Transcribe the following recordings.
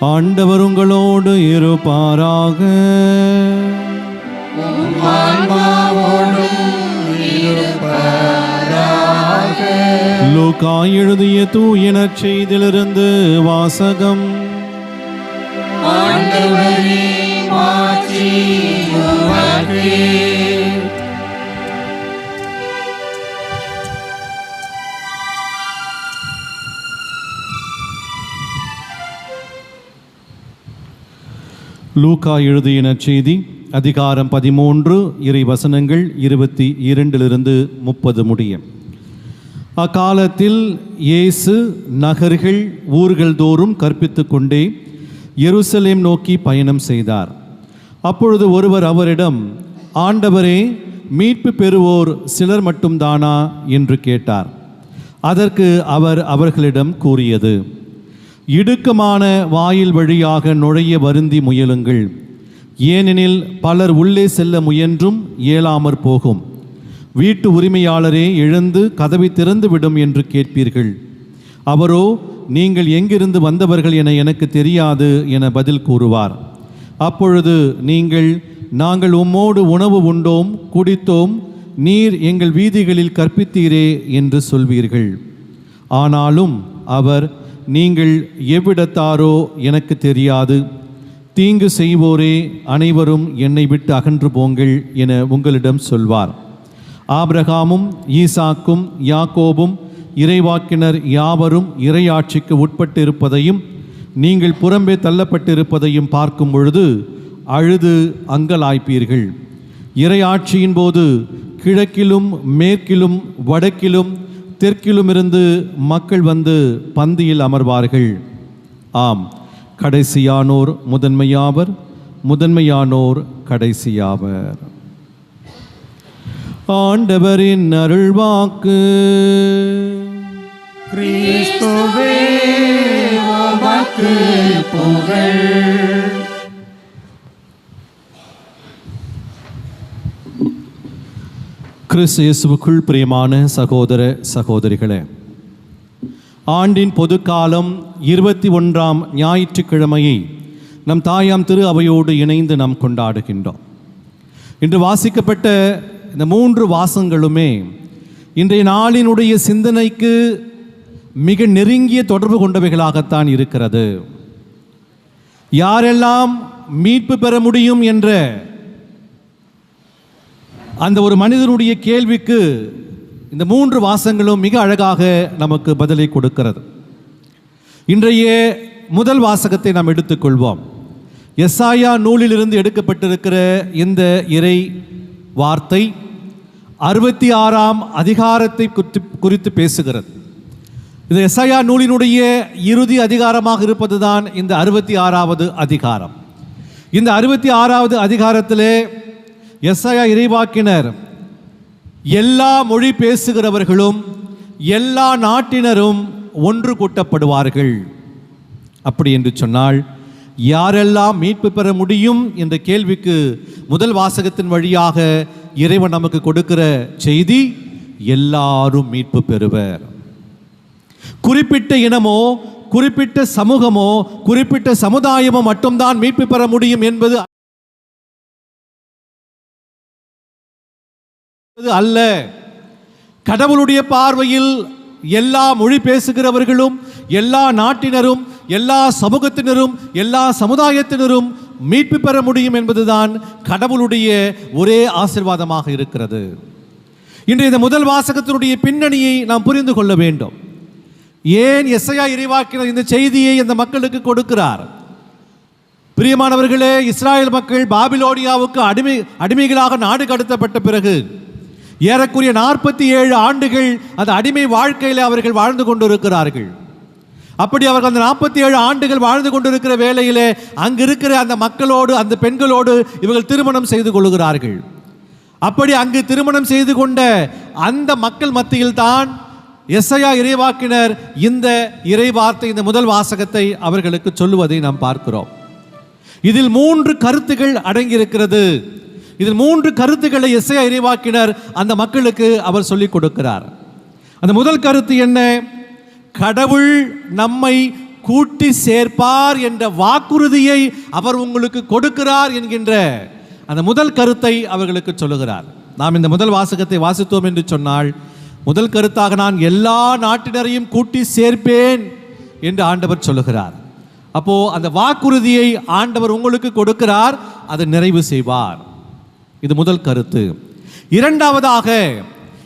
ஆண்டவர் உங்களோடு இருப்பாராக. லூக்கா எழுதிய தூயனச் செய்திலிருந்து வாசகம். ஆண்டவரே மாற்றி உமக்கே. லூகா எழுதிய நற்செய்தி அதிகாரம் பதிமூன்று இறை வசனங்கள் இருபத்தி இரண்டிலிருந்து முப்பது முடியும் அக்காலத்தில் இயேசு நகர்கள் ஊர்கள் தோறும் கற்பித்து கொண்டே எருசலேம் நோக்கி பயணம் செய்தார். அப்பொழுது ஒருவர் அவரிடம் ஆண்டவரே மீட்பு பெறுவோர் சிலர் மட்டும்தானா? என்று கேட்டார். அதற்கு அவர் அவர்களிடம் கூறியது இடுக்கமான வாயில் வழியாக நுழைய வருந்தி முயலுங்கள். ஏனெனில் பலர் உள்ளே செல்ல முயன்றும் இயலாமற் போகும். வீட்டு உரிமையாளரே எழுந்து கதவை திறந்து விடும் என்று கேட்பீர்கள். அவரோ நீங்கள் எங்கிருந்து வந்தவர்கள் என எனக்கு தெரியாது என பதில் கூறுவார். அப்பொழுது நீங்கள் நாங்கள் உம்மோடு உணவு உண்டோம் குடித்தோம் நீர் எங்கள் வீதிகளில் கற்பித்தீரே என்று சொல்வீர்கள். ஆனாலும் அவர் நீங்கள் எவ்விடத்தாரோ எனக்கு தெரியாது. தீங்கு செய்வோரே அனைவரும் என்னை விட்டு அகன்று போங்கள் என உங்களிடம் சொல்வார். ஆபிரகாமும் ஈசாக்கும் யாக்கோபும் இறைவாக்கினர் யாவரும் இறையாட்சிக்கு உட்பட்டிருப்பதையும் நீங்கள் புறம்பே தள்ளப்பட்டிருப்பதையும் பார்க்கும் பொழுது அழுது அங்கலாய்ப்பீர்கள். இறையாட்சியின் போது கிழக்கிலும் மேற்கிலும் வடக்கிலும் தெற்கிலுமிருந்து மக்கள் வந்து பந்தியில் அமர்வார்கள். ஆம் கடைசியானோர் முதன்மையாவர் முதன்மையானோர் கடைசியாவர். ஆண்டவரின் அருள்வாக்கு. கிறிஸ்துவே புகழ். கிறிஸ்து இயேசுவுக்குள் பிரியமான சகோதர சகோதரிகளே ஆண்டின் பொதுக்காலம் இருபத்தி ஒன்றாம் ஞாயிற்றுக்கிழமையை நம் தாயாம் திரு அவையோடு இணைந்து நாம் கொண்டாடுகின்றோம். இன்று வாசிக்கப்பட்ட இந்த மூன்று வாசங்களுமே இன்றைய நாளினுடைய சிந்தனைக்கு மிக நெருங்கிய தொடர்பு கொண்டவைகளாகத்தான் இருக்கிறது. யாரெல்லாம் மீட்பு பெற முடியும் என்ற அந்த ஒரு மனிதனுடைய கேள்விக்கு இந்த மூன்று வாசங்களும் மிக அழகாக நமக்கு பதிலை கொடுக்கிறது. இன்றைய முதல் வாசகத்தை நாம் எடுத்துக்கொள்வோம். எஸ்ஆயா நூலிலிருந்து எடுக்கப்பட்டிருக்கிற இந்த இறை வார்த்தை அறுபத்தி ஆறாம் அதிகாரத்தை குறித்து குறித்து பேசுகிறது. இது எஸ்ஐயா நூலினுடைய இறுதி அதிகாரமாக இருப்பதுதான் இந்த அறுபத்தி ஆறாவது அதிகாரம். இந்த அறுபத்தி ஆறாவது அதிகாரத்திலே எஸ்ஐயா இறைவாக்கினர் எல்லா மொழி பேசுகிறவர்களும் எல்லா நாட்டினரும் ஒன்று கூட்டப்படுவார்கள். அப்படி என்று சொன்னால் யாரெல்லாம் மீட்பு பெற முடியும் என்ற கேள்விக்கு முதல் வாசகத்தின் வழியாக இறைவன் நமக்கு கொடுக்கிற செய்தி எல்லாரும் மீட்பு பெறுவர். குறிப்பிட்ட இனமோ குறிப்பிட்ட சமூகமோ குறிப்பிட்ட சமுதாயமோ மட்டும்தான் மீட்பு பெற முடியும் என்பது அல்ல. கடவுளுடைய பார்வையில் எல்லா மொழி பேசுகிறவர்களும் எல்லா நாட்டினரும் எல்லா சமூகத்தினரும் எல்லா சமுதாயத்தினரும் மீட்பு பெற முடியும் என்பதுதான் கடவுளுடைய ஒரே ஆசிர்வாதமாக இருக்கிறது. இன்று இந்த முதல் வாசகத்தினுடைய பின்னணியை நாம் புரிந்து கொள்ள வேண்டும். ஏன் எஸ்ஐயா இறைவாக்கினர் இந்த செய்தியை இந்த மக்களுக்கு கொடுக்கிறார்? பிரியமானவர்களே இஸ்ராயல் மக்கள் பாபிலோனியாவுக்கு அடிமை அடிமைகளாக நாடு கடத்தப்பட்ட பிறகு ஏறக்குரிய நாற்பத்தி ஏழு ஆண்டுகள் அந்த அடிமை வாழ்க்கையில் அவர்கள் வாழ்ந்து கொண்டிருக்கிறார்கள். அப்படி அவர்கள் அந்த நாற்பத்தி ஏழு ஆண்டுகள் வாழ்ந்து கொண்டிருக்கிற வேளையிலே அங்கு இருக்கிற அந்த மக்களோடு அந்த பெண்களோடு இவர்கள் திருமணம் செய்து கொள்கிறார்கள். அப்படி அங்கு திருமணம் செய்து கொண்ட அந்த மக்கள் மத்தியில் தான் எஸ்ஐயா இறைவாக்கினர் இந்த இறைவார்த்தை இந்த முதல் வாசகத்தை அவர்களுக்கு சொல்லுவதை நாம் பார்க்கிறோம். இதில் மூன்று கருத்துகள் அடங்கியிருக்கிறது. இதில் மூன்று கருத்துக்களை எஸ்ஐயா இறைவாக்கினர் அந்த மக்களுக்கு அவர் சொல்லிக் கொடுக்கிறார். அந்த முதல் கருத்து என்ன? கடவுள் நம்மை கூட்டி சேர்ப்பார் என்ற வாக்குறுதியை அவர் உங்களுக்கு கொடுக்கிறார் என்கின்ற அந்த முதல் கருத்தை அவர்களுக்கு சொல்லுகிறார். நாம் இந்த முதல் வாசகத்தை வாசித்தோம் என்று சொன்னால் முதல் கருத்தாக நான் எல்லா நாட்டினரையும் கூட்டி சேர்ப்பேன் என்று ஆண்டவர் சொல்லுகிறார். அப்போ அந்த வாக்குறுதியை ஆண்டவர் உங்களுக்கு கொடுக்கிறார் அதை நிறைவு செய்வார். இது முதல் கருத்து. இரண்டாவதாக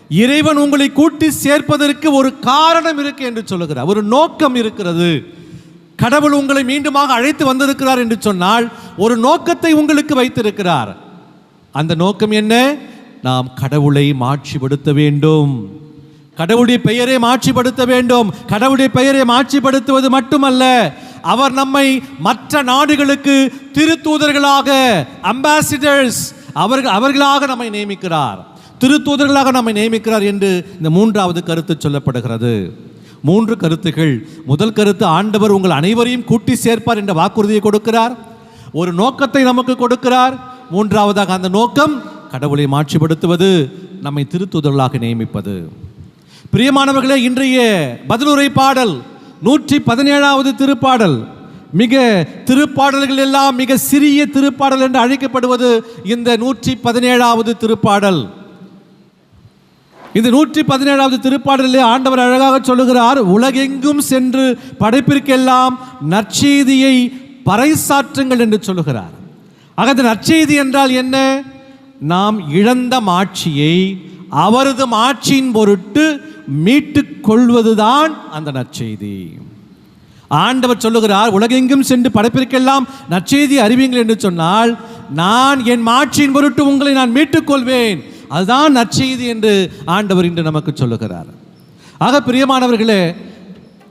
இறைவன் உங்களை கூட்டி சேர்ப்பதற்கு ஒரு காரணம் இருக்கு என்று சொல்லுகிறார். ஒரு நோக்கம் இருக்கிறது. கடவுள் உங்களை மீண்டுமாக அழைத்து வந்திருக்கிறார் என்று சொன்னால் ஒரு நோக்கத்தை உங்களுக்கு வைத்திருக்கிறார். அந்த நோக்கம் என்ன? நாம் கடவுளை மாட்சிப்படுத்த வேண்டும். கடவுளுடைய பெயரை மாட்சிப்படுத்த வேண்டும். கடவுளுடைய பெயரை மாட்சிப்படுத்துவது மட்டுமல்ல அவர் நம்மை மற்ற நாடுகளுக்கு திருத்தூதர்களாக அம்பாசிடர்ஸ் அவர்கள் அவர்களாக நம்மை நியமிக்கிறார். திருத்தூதர்களாக நம்மை நியமிக்கிறார் என்று இந்த மூன்றாவது கருத்து சொல்லப்படுகிறது. மூன்று கருத்துகள். முதல் கருத்து ஆண்டவர் உங்கள் அனைவரையும் கூட்டி சேர்ப்பார் என்ற வாக்குறுதியை கொடுக்கிறார். ஒரு நோக்கத்தை நமக்கு கொடுக்கிறார். மூன்றாவதாக அந்த நோக்கம் கடவுளை மாட்சிப்படுத்துவது நம்மை திருத்துதலாக நியமிப்பது. பிரியமானவர்களே இன்றைய பதிலுரை பாடல் நூற்றி பதினேழாவது திருப்பாடல். மிக திருப்பாடல்கள் எல்லாம் மிக சிறிய திருப்பாடல் என்று அழைக்கப்படுவது இந்த நூற்றி பதினேழாவது திருப்பாடல். இந்த நூற்றி பதினேழாவது திருப்பாடலிலே ஆண்டவர் அழகாக சொல்லுகிறார் உலகெங்கும் சென்று படைப்பிற்கெல்லாம் நற்செய்தியை பறைசாற்றுங்கள் என்று சொல்லுகிறார். ஆக இந்த நற்செய்தி என்றால் என்ன? நாம் இழந்த மாட்சியை அவரது மாட்சியின் பொருட்டு மீட்டுக் கொள்வதுதான் அந்த நற்செய்தி. ஆண்டவர் சொல்லுகிறார் உலகெங்கும் சென்று படைப்பிற்கெல்லாம் நற்செய்தி அறிவீங்கள் என்று சொன்னால் நான் என் மாட்சியின் பொருட்டு உங்களை நான் மீட்டுக் கொள்வேன் அதுதான் நற்செய்தி என்று ஆண்டவர் இன்று நமக்கு சொல்லுகிறார். ஆக பிரியமானவர்களே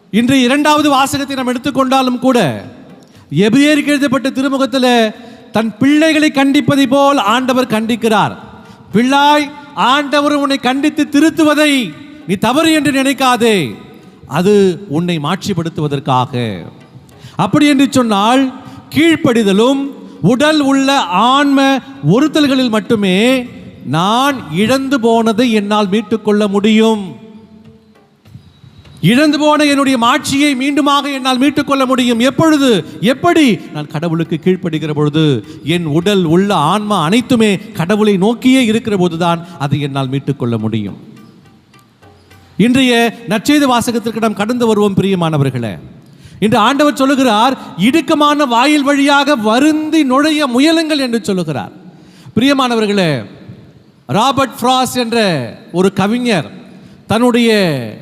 இன்று இரண்டாவது வாசகத்தை நாம் எடுத்துக்கொண்டாலும் கூட எபிரேயருக்கு எழுதப்பட்ட திருமுகத்தில் தன் பிள்ளைகளை கண்டிப்பதை போல் ஆண்டவர் கண்டிக்கிறார். பிள்ளாய் ஆண்டவர் உன்னை கண்டித்து திருத்துவதை நீ தவறு என்று நினைக்காதே. அது உன்னை மாட்சிப்படுத்துவதற்காக அப்படி என்று சொன்னால் கீழ்ப்படிதலும் உடல் உள்ள ஆன்ம ஒருத்தல்களில் மட்டுமே நான் இழந்து போனதை என்னால் மீட்டுக்கொள்ள முடியும். இழந்து போன என்னுடைய மாட்சியை மீண்டுமாக என்னால் மீட்டுக்கொள்ள முடியும். எப்பொழுது? எப்படி? நான் கடவுளுக்கு கீழ்ப்படுகிற பொழுது என் உடல் உள்ள ஆன்மா அனைத்துமே கடவுளை நோக்கியே இருக்கிற போதுதான் அதை என்னால் மீட்டுக்கொள்ள முடியும். இன்றைய நற்செய்தி வாசகத்திற்கு நாம் கடந்து வருவோம் பிரியமானவர்களே. இன்று ஆண்டவர் சொல்லுகிறார் இடுக்கமான வாயில் வழியாக வருந்தி நுழைய முயலுங்கள் என்று சொல்லுகிறார். பிரியமானவர்களே ராபர்ட் ஃப்ராஸ் என்ற ஒரு கவிஞர் தன்னுடைய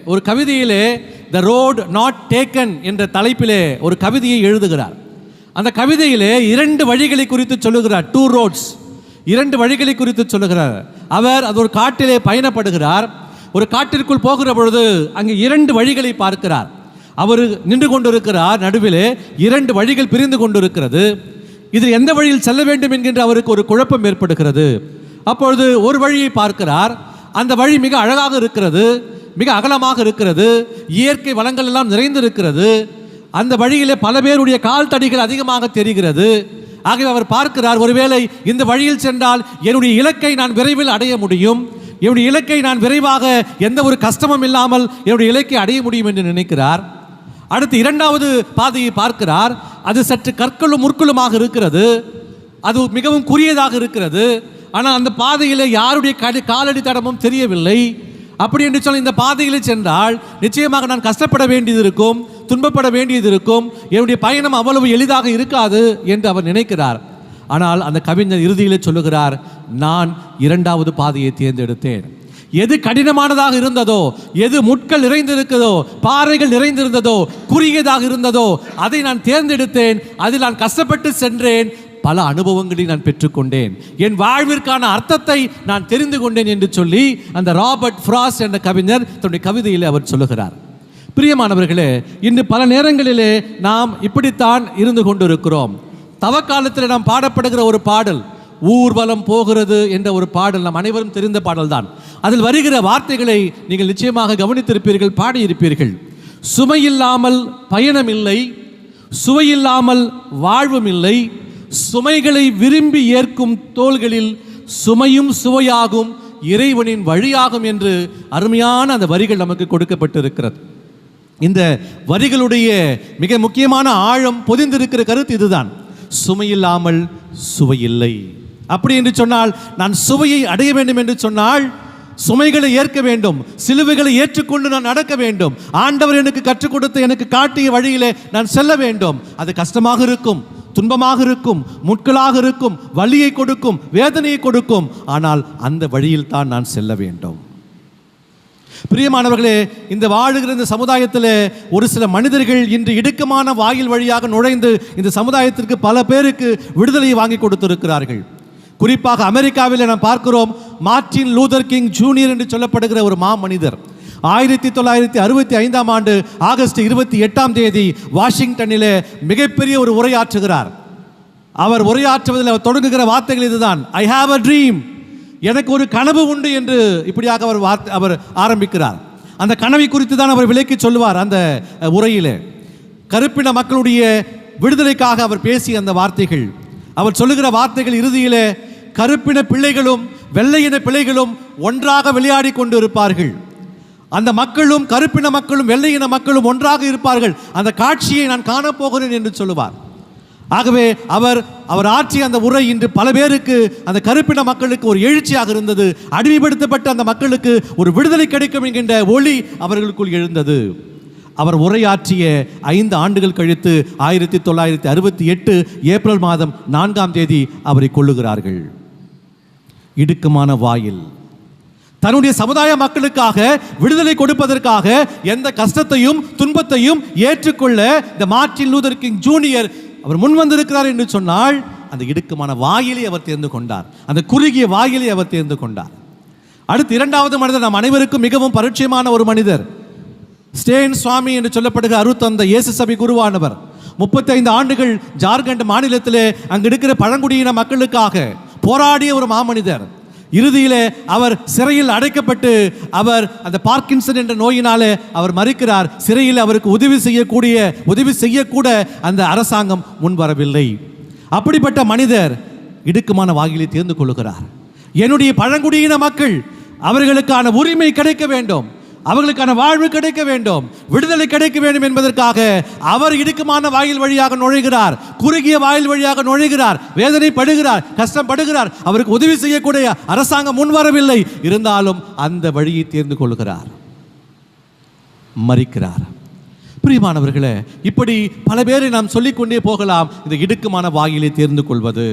ஒரு கவிதையிலே த ரோட் நாட் டேக்கன் என்ற தலைப்பிலே ஒரு கவிதையை எழுதுகிறார். அந்த கவிதையிலே இரண்டு வழிகளை குறித்து சொல்லுகிறார் டூ ரோட்ஸ் இரண்டு வழிகளை குறித்து சொல்லுகிறார். அவர் அது ஒரு காட்டிலே பயணப்படுகிறார். ஒரு காட்டிற்குள் போகிற பொழுது அங்கே இரண்டு வழிகளை பார்க்கிறார். அவர் நின்று கொண்டிருக்கிறார். நடுவிலே இரண்டு வழிகள் பிரிந்து கொண்டிருக்கிறது. இதில் எந்த வழியில் செல்ல வேண்டும் என்கின்ற அவருக்கு ஒரு குழப்பம் ஏற்படுகிறது. அப்பொழுது ஒரு வழியை பார்க்கிறார். அந்த வழி மிக அழகாக இருக்கிறது. மிக அகலமாக இருக்கிறது. இயற்கை வளங்கள் எல்லாம் நிறைந்திருக்கிறது. அந்த வழியிலே பல பேருடைய கால் தடிகள் அதிகமாக தெரிகிறது. ஆகவே அவர் பார்க்கிறார் ஒருவேளை இந்த வழியில் சென்றால் என்னுடைய இலக்கை நான் விரைவில் அடைய முடியும். என்னுடைய இலக்கை நான் விரைவாக எந்த ஒரு கஷ்டமும் இல்லாமல் என்னுடைய இலக்கை அடைய முடியும் என்று நினைக்கிறார். அடுத்து இரண்டாவது பாதையை பார்க்கிறார். அது சற்று கற்களும் முற்களுமாக இருக்கிறது. அது மிகவும் குரியதாக இருக்கிறது. ஆனால் அந்த பாதையில் யாருடைய கடி காலடி தடமும் தெரியவில்லை. அப்படி என்று சொன்ன இந்த பாதையில் சென்றால் நிச்சயமாக நான் கஷ்டப்பட வேண்டியது இருக்கும் துன்பப்பட வேண்டியது இருக்கும். என்னுடைய பயணம் அவ்வளவு எளிதாக இருக்காது என்று அவர் நினைக்கிறார். ஆனால் அந்த கவிஞர் இறுதியிலே சொல்லுகிறார் நான் இரண்டாவது பாதையை தேர்ந்தெடுத்தேன். எது கடினமானதாக இருந்ததோ எது முட்கள் நிறைந்திருக்கிறதோ பாறைகள் நிறைந்திருந்ததோ குறுகியதாக இருந்ததோ அதை நான் தேர்ந்தெடுத்தேன். அதில் நான் கஷ்டப்பட்டு சென்றேன். பல அனுபவங்களை நான் பெற்றுக்கொண்டேன். என் வாழ்விற்கான அர்த்தத்தை நான் தெரிந்து கொண்டேன் என்று சொல்லி அந்த ராபர்ட் ஃப்ராஸ் என்ற கவிஞர் தன்னுடைய கவிதையில் அவர் சொல்லுகிறார். பிரியமானவர்களே இன்று பல நேரங்களிலே நாம் இப்படித்தான் இருந்து கொண்டிருக்கிறோம். தவக்காலத்தில் நாம் பாடப்படுகிற ஒரு பாடல் ஊர்வலம் போகிறது என்ற ஒரு பாடல் நம் அனைவரும் தெரிந்த பாடல்தான். அதில் வருகிற வார்த்தைகளை நீங்கள் நிச்சயமாக கவனித்திருப்பீர்கள் பாடியிருப்பீர்கள். சுமையில்லாமல் பயணம் இல்லை சுவையில்லாமல் வாழ்வும் இல்லை சுமைகளை விரும்பி ஏற்கும் தோள்களில் சுமையும் சுவையாகும் இறைவனின் வழியாகும் என்று அருமையான அந்த வரிகள் நமக்கு கொடுக்கப்பட்டிருக்கிறது. இந்த வரிகளுடைய மிக முக்கியமான ஆழம் பொதிந்திருக்கிற கருத்து இதுதான். சுமையில்லாமல் சுவையில்லை. அப்படி என்று சொன்னால் நான் சுவையை அடைய வேண்டும் என்று சொன்னால் சுமைகளை ஏற்க வேண்டும். சிலுவைகளை ஏற்றுக்கொண்டு நான் நடக்க வேண்டும். ஆண்டவர் எனக்கு கற்றுக் கொடுத்து எனக்கு காட்டிய வழியிலே நான் செல்ல வேண்டும். அது கஷ்டமாக இருக்கும் துன்பமாக இருக்கும் முட்களாக இருக்கும் வலியை கொடுக்கும் வேதனையை கொடுக்கும். ஆனால் அந்த வழியில் தான் நான் செல்ல வேண்டும். பிரியமானவர்களே இந்த வாழுகிற இந்த சமுதாயத்தில் ஒரு சில மனிதர்கள் இன்று இடுக்கமான வாயில் வழியாக நுழைந்து இந்த சமுதாயத்திற்கு பல பேருக்கு விடுதலையை வாங்கி கொடுத்திருக்கிறார்கள். குறிப்பாக அமெரிக்காவில் நாம் பார்க்கிறோம் மார்டின் லூதர் கிங் ஜூனியர் என்று சொல்லப்படுகிற ஒரு மா மனிதர் ஆயிரத்தி தொள்ளாயிரத்தி அறுபத்தி ஐந்தாம் ஆண்டு ஆகஸ்ட் இருபத்தி எட்டாம் தேதி வாஷிங்டனிலே மிகப்பெரிய ஒரு உரையாற்றுகிறார். அவர் உரையாற்றுவதில் அவர் தொடங்குகிற வார்த்தைகள் இதுதான். ஐ ஹாவ் அ ட்ரீம் எனக்கு ஒரு கனவு உண்டு என்று இப்படியாக அவர் வார்த்தை அவர் ஆரம்பிக்கிறார். அந்த கனவை குறித்து தான் அவர் விலைக்கு சொல்லுவார் அந்த உரையிலே. கருப்பின மக்களுடைய விடுதலைக்காக அவர் பேசிய அந்த வார்த்தைகள். அவர் சொல்லுகிற வார்த்தைகள் இறுதியிலே கருப்பின பிள்ளைகளும் வெள்ளையின பிள்ளைகளும் ஒன்றாக விளையாடி கொண்டு இருப்பார்கள் அந்த மக்களும் கருப்பின மக்களும் வெள்ளையின மக்களும் ஒன்றாக இருப்பார்கள். அந்த காட்சியை நான் காணப்போகிறேன் என்று சொல்லுவார். ஆகவே அவர் அவர் ஆற்றிய அந்த உரை இன்று பல பேருக்கு அந்த கருப்பின மக்களுக்கு ஒரு எழுச்சியாக இருந்தது. அடிமைப்படுத்தப்பட்ட அந்த மக்களுக்கு ஒரு விடுதலை கிடைக்கும் என்கின்ற ஒளி அவர்களுக்குள் எழுந்தது. அவர் உரையாற்றிய ஐந்து ஆண்டுகள் கழித்து ஆயிரத்தி தொள்ளாயிரத்தி அறுபத்தி எட்டு ஏப்ரல் மாதம் நான்காம் தேதி அவரை கொள்ளுகிறார்கள் இடுக்கமான வாயில். தன்னுடைய சமுதாய மக்களுக்காக விடுதலை கொடுப்பதற்காக எந்த கஷ்டத்தையும் துன்பத்தையும் ஏற்றுக்கொள்ள இந்த மார்ட்டின் லூதர் கிங் ஜூனியர் அவர் முன் வந்திருக்கிறார் என்று சொன்னால் அந்த இடுக்கமான வாயிலை அவர் தேர்ந்து கொண்டார். அந்த குறுகிய வாயிலை அவர் தேர்ந்து கொண்டார். அடுத்து இரண்டாவது மனிதர் நம் அனைவருக்கும் மிகவும் பரிச்சயமான ஒரு மனிதர். ஸ்டேன் சுவாமி என்று சொல்லப்படுகிற அருத்தந்த இயேசு சபை குருவானவர். முப்பத்தைந்து ஆண்டுகள் ஜார்க்கண்ட் மாநிலத்திலே அங்கு இருக்கிற பழங்குடியின மக்களுக்காக போராடிய ஒரு மாமனிதர். இறுதியிலே அவர் சிறையில் அடைக்கப்பட்டு அவர் அந்த பார்க்கின்சன் என்ற நோயினாலே அவர் மறுக்கிறார். சிறையில் அவருக்கு உதவி செய்யக்கூடிய உதவி செய்யக்கூட அந்த அரசாங்கம் முன்வரவில்லை. அப்படிப்பட்ட மனிதர் இடுக்குமான வாயிலை தேர்ந்து கொள்ளுகிறார். என்னுடைய பழங்குடியின மக்கள் அவர்களுக்கான உரிமை கிடைக்க வேண்டும். அவர்களுக்கான வாழ்வு கிடைக்க வேண்டும் விடுதலை கிடைக்க வேண்டும் என்பதற்காக அவர் இடுக்கமான வாயில் வழியாக நுழைகிறார் குறுகிய வாயில் வழியாக நுழைகிறார் வேதனைப்படுகிறார் கஷ்டப்படுகிறார் அவருக்கு உதவி செய்யக்கூடிய அரசாங்கம் முன்வரவில்லை இருந்தாலும் அந்த வழியை தேர்ந்து கொள்கிறார். மறிக்கிறார். பிரியமானவர்களே இப்படி பல பேரை நாம் சொல்லிக்கொண்டே போகலாம். இந்த இடுக்கமான வாயிலை தேர்ந்து கொள்வது.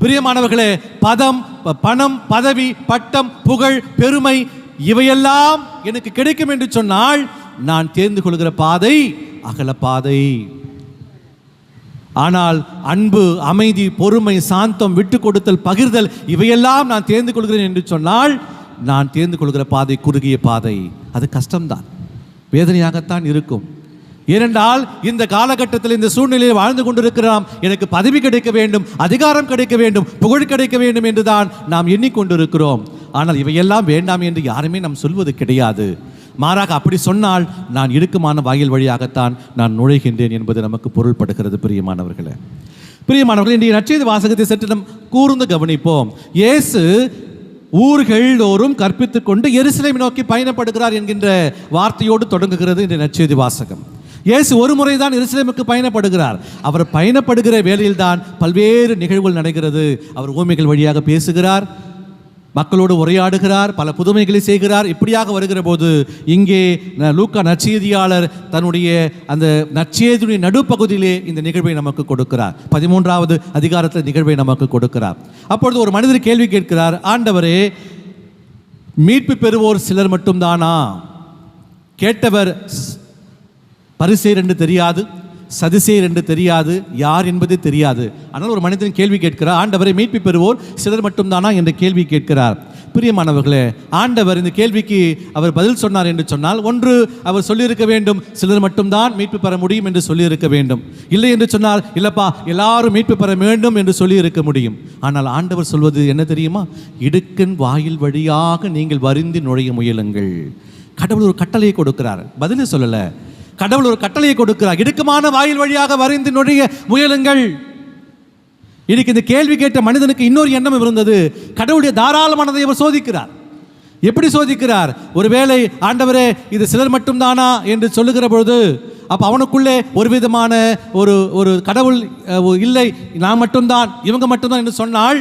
பிரியமானவர்களே பதம் பணம் பதவி பட்டம் புகழ் பெருமை இவையெல்லாம் எனக்கு கிடைக்கும் என்று சொன்னால் நான் தேர்ந்து கொள்கிற பாதை அகல பாதை. ஆனால் அன்பு அமைதி பொறுமை சாந்தம் விட்டு கொடுத்தல் பகிர்தல் இவையெல்லாம் நான் தேர்ந்து கொள்கிறேன் என்று சொன்னால் நான் தேர்ந்து கொள்கிற பாதை குறுகிய பாதை. அது கஷ்டம்தான். வேதனையாகத்தான் இருக்கும். ஏனென்றால் இந்த காலகட்டத்தில் இந்த சூழ்நிலையில் வாழ்ந்து கொண்டிருக்கிறோம். எனக்கு பதவி கிடைக்க வேண்டும் அதிகாரம் கிடைக்க வேண்டும் புகழ் கிடைக்க வேண்டும் என்றுதான் நாம் எண்ணிக்கொண்டிருக்கிறோம். ஆனால் இவையெல்லாம் வேண்டாம் என்று யாருமே நாம் சொல்வது கிடையாது. மாறாக அப்படி சொன்னால் நான் இடுக்கமான வாயில் வழியாகத்தான் நான் நுழைகின்றேன் என்பது நமக்கு பொருள்படுகிறது பிரியமானவர்களே. பிரியமானவர்கள் இன்றைய நற்செய்தி வாசகத்தை சற்று நம் கூர்ந்து கவனிப்போம். இயேசு ஊர்கள்தோறும் கற்பித்துக் கொண்டு எருசலேமை நோக்கி பயணப்படுகிறார் என்கின்ற வார்த்தையோடு தொடங்குகிறது இந்த நற்செய்தி வாசகம். இயேசு ஒரு முறை தான் எருசலேமுக்கு பயணப்படுகிறார். அவர் பயணப்படுகிற வேளையில்தான் பல்வேறு நிகழ்வுகள் நடக்கிறது. அவர் ஊமைகள் வழியாக பேசுகிறார். மக்களோடு உரையாடுகிறார் பல புதுமைகளை செய்கிறார். இப்படியாக வருகிற போது இங்கே லூக்கா நற்செய்தியாளர் தன்னுடைய அந்த நற்செய்தியுடைய நடுப்பகுதியிலே இந்த நிகழ்வை நமக்கு கொடுக்கிறார். பதிமூன்றாவது அதிகாரத்தில் நிகழ்வை நமக்கு கொடுக்கிறார். அப்பொழுது ஒரு மனிதர் கேள்வி கேட்கிறார் ஆண்டவரே மீட்பு பெறுவோர் சிலர் மட்டும்தானா? கேட்டவர் ஸ்- பரிசேர் என்று தெரியாது. சதிசேர் என்று தெரியாது யார் என்பது தெரியாது. ஆனால் ஒரு மனிதன் கேள்வி கேட்கிறார் ஆண்டவரை மீட்பு பெறுவோர் சிலர் மட்டும்தானா என்ற கேள்வி கேட்கிறார். பிரியமானவர்களே ஆண்டவர் இந்த கேள்விக்கு அவர் பதில் சொன்னார் என்று சொன்னால் ஒன்று அவர் சொல்லியிருக்க வேண்டும் சிலர் மட்டும்தான் மீட்பு பெற முடியும் என்று சொல்லியிருக்க வேண்டும். இல்லை என்று சொன்னால் இல்லப்பா எல்லாரும் மீட்பு பெற வேண்டும் என்று சொல்லியிருக்க முடியும். ஆனால் ஆண்டவர் சொல்வது என்ன தெரியுமா? இடுக்கன் வாயில் வழியாக நீங்கள் வருந்தி நுழைய முயலுங்கள். கடவுள் ஒரு கட்டளையை கொடுக்கிறார். பதிலே சொல்லலை. கடவுள் ஒரு கட்டளையை கொடுக்கிறார். இடுக்கமான வாயில் வழியாக வரைந்து நுழைய முயலுங்கள். இன்னைக்கு இந்த கேள்வி கேட்ட மனிதனுக்கு இன்னொரு எண்ணம் இருந்தது. கடவுளுடைய தாராளமானதை அவர் சோதிக்கிறார். எப்படி சோதிக்கிறார்? ஒருவேளை ஆண்டவரே இது சிலர் மட்டும்தானா என்று சொல்லுகிற பொழுது அப்போ அவனுக்குள்ளே ஒரு விதமான ஒரு ஒரு கடவுள் இல்லை நான் மட்டும்தான் இவங்க மட்டும்தான் என்று சொன்னால்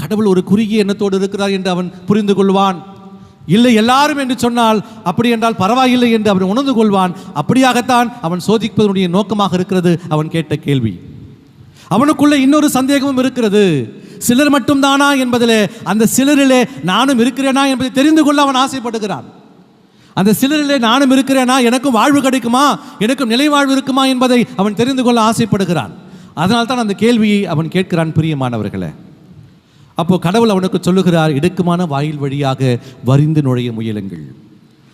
கடவுள் ஒரு குறுகிய எண்ணத்தோடு இருக்கிறார் என்று அவன் புரிந்து கொள்வான். இல்லை எல்லாரும் என்று சொன்னால் அப்படி என்றால் பரவாயில்லை என்று அவன் உணர்ந்து கொள்வான். அப்படியாகத்தான் அவன் சோதிப்பதனுடைய நோக்கமாக இருக்கிறது அவன் கேட்ட கேள்வி. அவனுக்குள்ள இன்னொரு சந்தேகமும் இருக்கிறது. சிலர் மட்டும்தானா என்பதிலே அந்த சிலரிலே நானும் இருக்கிறேனா என்பதை தெரிந்து கொள்ள அவன் ஆசைப்படுகிறான். அந்த சிலரிலே நானும் இருக்கிறேனா எனக்கும் வாழ்வு கிடைக்குமா எனக்கும் நிலை வாழ்வு இருக்குமா என்பதை அவன் தெரிந்து கொள்ள ஆசைப்படுகிறான். அதனால்தான் அந்த கேள்வியை அவன் கேட்கிறான் பிரியமானவர்களை. அப்போ கடவுள் அவனுக்கு சொல்லுகிறார் இடுக்கமான வாயில் வழியாக வரிந்து நுழைய முயலுங்கள்.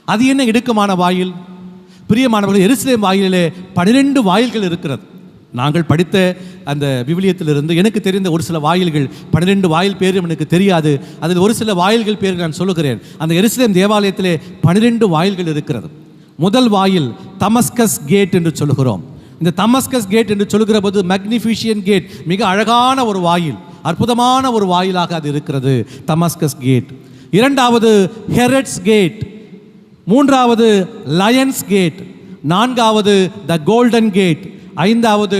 அது என்ன இடுக்கமான வாயில்? பிரியமானவர்கள் எருசலேம் வாயிலே பன்னிரெண்டு வாயில்கள் இருக்கிறது. நாங்கள் படித்த அந்த விவிலியத்திலிருந்து எனக்கு தெரிந்த ஒரு சில வாயில்கள் பன்னிரெண்டு வாயில் பேர் எனக்கு தெரியாது. அதில் ஒரு சில வாயில்கள் பேர் நான் சொல்லுகிறேன். அந்த எருசலேம் தேவாலயத்திலே பன்னிரெண்டு வாயில்கள் இருக்கிறது. முதல் வாயில் தமஸ்கஸ் கேட் என்று சொல்லுகிறோம். இந்த தமஸ்கஸ் கேட் என்று சொல்கிற போது மேக்னிஃபிஷியன் கேட் மிக அழகான ஒரு வாயில். அற்புதமான ஒரு வாயிலாக அது இருக்கிறது. தமஸ்கஸ் கேட் இரண்டாவது ஹெரட்ஸ் கேட் மூன்றாவது லயன்ஸ் கேட் நான்காவது த கோல்டன் கேட் ஐந்தாவது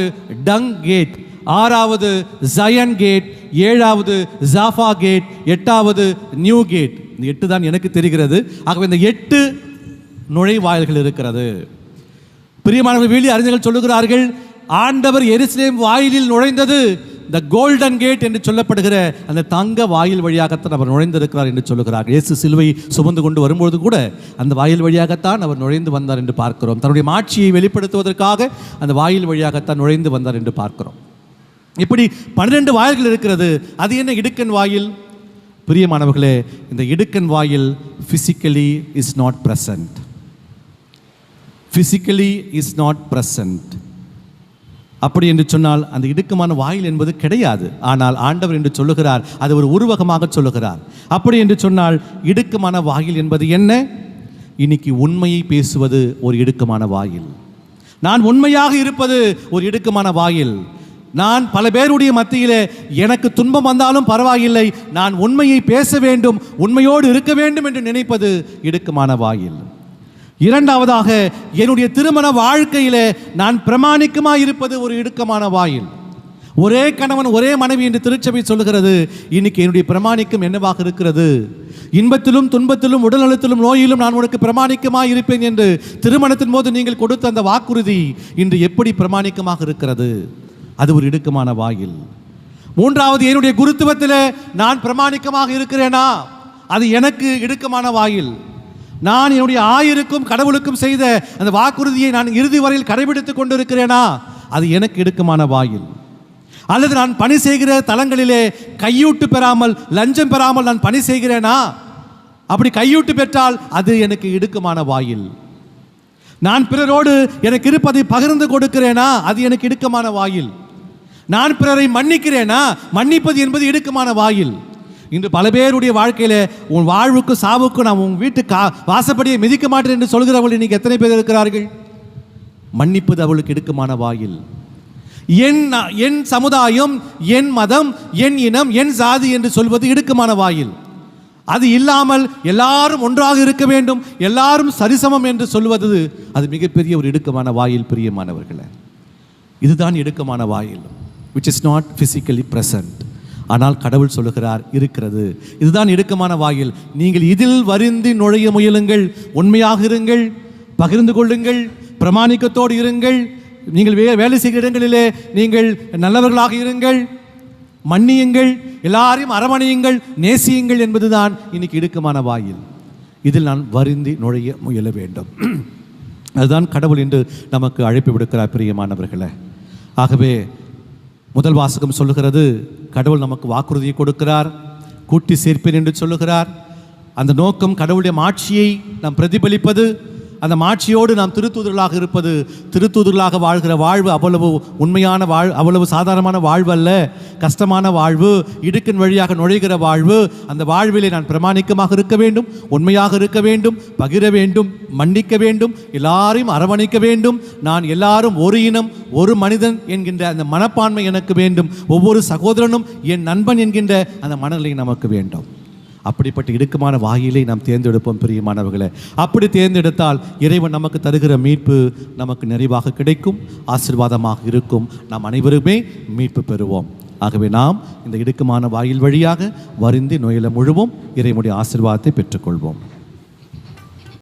டங் கேட் ஆறாவது ஜயன் கேட் ஏழாவது ஜாஃபா கேட் எட்டாவது நியூ கேட் இந்த எட்டு தான் எனக்கு தெரிகிறது. ஆகவே இந்த எட்டு நுழைவாயில்கள் இருக்கிறது. பிரியமானவர்கள் வீழி அறிஞர்கள் சொல்லுகிறார்கள் ஆண்டவர் எருசலேம் வாயிலில் நுழைந்தது. த கோல்டன் கேட் என்று சொல்லப்படுகிற அந்த தங்க வாயில் வழியாகத்தான் அவர் நுழைந்திருக்கிறார் என்று சொல்லுகிறார். இயேசு சிலுவை சுமந்து கொண்டு வரும்பொழுது கூட அந்த வாயில் வழியாகத்தான் அவர் நுழைந்து வந்தார் என்று பார்க்கிறோம். தன்னுடைய மாட்சியை வெளிப்படுத்துவதற்காக அந்த வாயில் வழியாகத்தான் நுழைந்து வந்தார் என்று பார்க்கிறோம். இப்படி பன்னிரெண்டு வாயில்கள் இருக்கிறது. அது என்ன இடுக்கன் வாயில்? பிரியமானவர்களே இந்த இடுக்கன் வாயில் physically is not present physically is not present அப்படி என்று சொன்னால் அந்த இடுக்கமான வாயில் என்பது கிடையாது. ஆனால் ஆண்டவர் என்று சொல்லுகிறார் அது ஒரு உருவகமாக சொல்லுகிறார். அப்படி என்று சொன்னால் இடுக்கமான வாயில் என்பது என்ன? இன்னைக்கு உண்மையை பேசுவது ஒரு இடுக்கமான வாயில். நான் உண்மையாக இருப்பது ஒரு இடுக்கமான வாயில். நான் பல பேருடைய மத்தியிலே எனக்கு துன்பம் வந்தாலும் பரவாயில்லை. நான் உண்மையை பேச வேண்டும் உண்மையோடு இருக்க வேண்டும் என்று நினைப்பது இடுக்கமான வாயில். இரண்டாவதாக என்னுடைய திருமண வாழ்க்கையிலே நான் பிரமாணிக்கமாக இருப்பது ஒரு இடுக்கமான வாயில். ஒரே கணவன் ஒரே மனைவி என்று திருச்சபை சொல்லுகிறது. இன்னைக்கு என்னுடைய பிரமாணிக்கம் என்னவாக இருக்கிறது? இன்பத்திலும் துன்பத்திலும் உடல்நலத்திலும் நோயிலும் நான் உனக்கு பிரமாணிக்கமாக இருப்பேன் என்று திருமணத்தின் போது நீங்கள் கொடுத்த அந்த வாக்குறுதி இன்று எப்படி பிரமாணிக்கமாக இருக்கிறது? அது ஒரு இடுக்கமான வாயில். மூன்றாவது என்னுடைய குருத்துவத்தில் நான் பிரமாணிக்கமாக இருக்கிறேனா? அது எனக்கு இடுக்கமான வாயில். நான் என்னுடைய ஆயிருக்கும் கடவுளுக்கும் செய்த அந்த வாக்குறுதியை நான் இறுதி வரையில் கடைபிடித்துக் கொண்டிருக்கிறேனா? அது எனக்கு இடுக்கமான வாயில். அல்லது நான் பணி செய்கிற தலங்களிலே கையூட்டு பெறாமல் லஞ்சம் பெறாமல் நான் பணி செய்கிறேனா? அப்படி கையூட்டு பெற்றால் அது எனக்கு இடுக்கமான வாயில். நான் பிறரோடு எனக்கு இருப்பதை பகிர்ந்து கொடுக்கிறேனா? அது எனக்கு இடுக்கமான வாயில். நான் பிறரை மன்னிக்கிறேனா? மன்னிப்பது என்பது இடுக்கமான வாயில். இன்று பல பேருடைய வாழ்க்கையில் உன் வாழ்வுக்கு சாவுக்கு நான் உன் வீட்டு கா வாசப்படியை மிதிக்க மாட்டேன் என்று சொல்கிறவர்கள் இன்னைக்கு எத்தனை பேர் இருக்கிறார்கள்? மன்னிப்பது அவளுக்கு இடுக்கமான வாயில். என் என் சமுதாயம் என் மதம் என் இனம் என் சாதி என்று சொல்வது இடுக்கமான வாயில். அது இல்லாமல் எல்லாரும் ஒன்றாக இருக்க வேண்டும் எல்லாரும் சரிசமம் என்று சொல்வது அது மிகப்பெரிய ஒரு இடுக்கமான வாயில் பிரியமானவர்களை. இதுதான் இடுக்கமான வாயில் which is not physically present ஆனால் கடவுள் சொல்லுகிறார் இருக்கிறது. இதுதான் இடுக்கமான வாயில். நீங்கள் இதில் வருந்தி நுழைய முயலுங்கள். உண்மையாக இருங்கள். பகிர்ந்து கொள்ளுங்கள். பிரமாணிக்கத்தோடு இருங்கள். நீங்கள் வே வேலை செய்கிற இடங்களிலே நீங்கள் நல்லவர்களாக இருங்கள். மன்னியுங்கள். எல்லாரையும் அரவணையுங்கள். நேசியுங்கள் என்பதுதான் இன்னைக்கு இடுக்கமான வாயில். இதில் நான் வருந்தி நுழைய முயல வேண்டும். அதுதான் கடவுள் என்று நமக்கு அழைப்பு விடுக்கிறார் பிரியமானவர்களே. ஆகவே முதல் வாசகம் சொல்லுகிறது கடவுள் நமக்கு வாக்குறுதியை கொடுக்கிறார். கூட்டி சேர்ப்பேன் என்று சொல்லுகிறார். அந்த நோக்கம் கடவுளுடைய ஆட்சியை நாம் பிரதிபலிப்பது அந்த மாட்சியோடு நாம் திருத்தூதர்களாக இருப்பது திருத்தூதர்களாக வாழ்கிற வாழ்வு அவ்வளவு உண்மையான வாழ் அவ்வளவு சாதாரணமான வாழ்வு அல்ல கஷ்டமான வாழ்வு இடுக்கின் வழியாக நுழைகிற வாழ்வு அந்த வாழ்விலே நான் பிரமாணிக்கமாக இருக்க வேண்டும் உண்மையாக இருக்க வேண்டும் பகிர வேண்டும் மன்னிக்க வேண்டும் எல்லாரையும் அரவணைக்க வேண்டும். நான் எல்லாரும் ஒரு இனம் ஒரு மனிதன் என்கின்ற அந்த மனப்பான்மை எனக்கு வேண்டும். ஒவ்வொரு சகோதரனும் என் நண்பன் என்கின்ற அந்த மனநிலை நமக்கு வேண்டும். அப்படிப்பட்ட இடுக்கமான வாயிலை நாம் தேர்ந்தெடுப்போம் பிரியமானவர்களை. அப்படி தேர்ந்தெடுத்தால் இறைவன் நமக்கு தருகிற மீட்பு நமக்கு நிறைவாக கிடைக்கும் ஆசீர்வாதமாக இருக்கும். நாம் அனைவருமே மீட்பு பெறுவோம். ஆகவே நாம் இந்த இடுக்கமான வாயில் வழியாக வருந்தி நோயில முழுவோம் இறைவனுடைய ஆசிர்வாதத்தை பெற்றுக்கொள்வோம்.